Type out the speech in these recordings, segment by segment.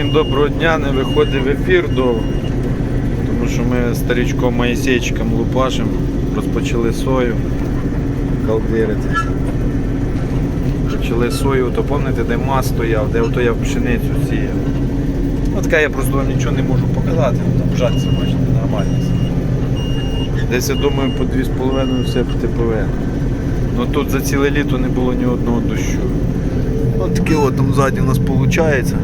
Всім доброго дня, не виходить в ефір довго, тому що ми старичком Моїсейчиком лупашем розпочали сою калдирити. Почали сою, то пам'ятаєте, де мас стояв, де ото я пшеницю сіяв. Ну така я просто вам нічого не можу показати, ну, там жатися бачите, нормально. Десь я думаю по 2,5 все типове. Ну тут за ціле літо не було ні одного дощу. Ось таке от там ззаді у нас виходить.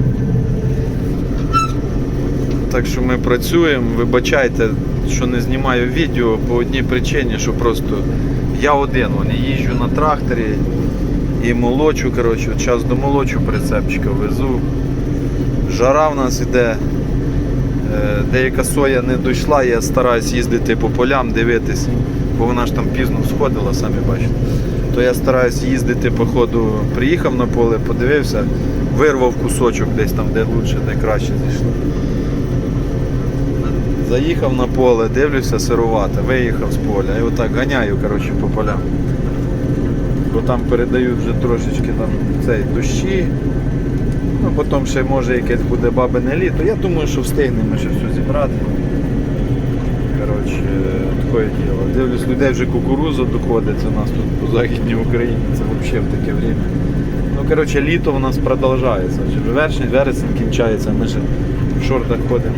Так що ми працюємо, вибачайте, що не знімаю відео по одній причині, що просто я один, вон, їжджу на тракторі і молочу, коротше, час до молочу прицепчика везу. Жара в нас іде. Е, Деяка соя не дійшла, я стараюсь їздити по полям, дивитись, бо вона ж там пізно сходила, самі бачите. То я стараюсь їздити по ходу, приїхав на поле, подивився, вирвав кусочок десь там, де лучше, де краще зійшло. Заїхав на поле, дивлюся сирувата, виїхав з поля і отак ганяю коротше, по полям. Бо там передають вже трошечки там цей дощі. Ну, потім ще може якесь буде бабине літо. Я думаю, що встигнемо ще все зібрати. Коротше, таке діло. Дивлюсь, людей вже кукуруза доходить у нас тут по Західній Україні. Це взагалі в таке время. Ну, коротше, літо у нас продовжується. Вже Вересень, вересень кінчається, ми ще в шортах ходимо.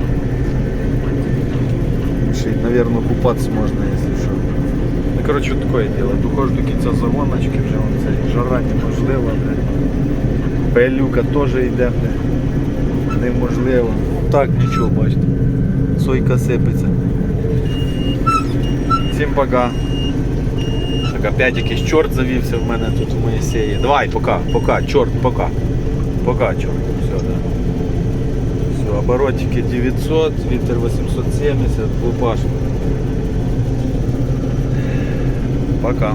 Мабуть, купатися можна, якщо що. Ну, коротше, таке діло. Доходжу до кінця загоночки, вже вон це жара неможлива. блядь. Пелюка теж йде. блядь. Неможливо. Так нічого, бачите. Сойка сипеться. Всім пока. Так опять якийсь чорт завівся в мене тут в Моїсеї. Давай, пока, пока, чорт, пока. Пока, чорт. Все, да. Оборотики 900, вітер 870, лупаш. Пока.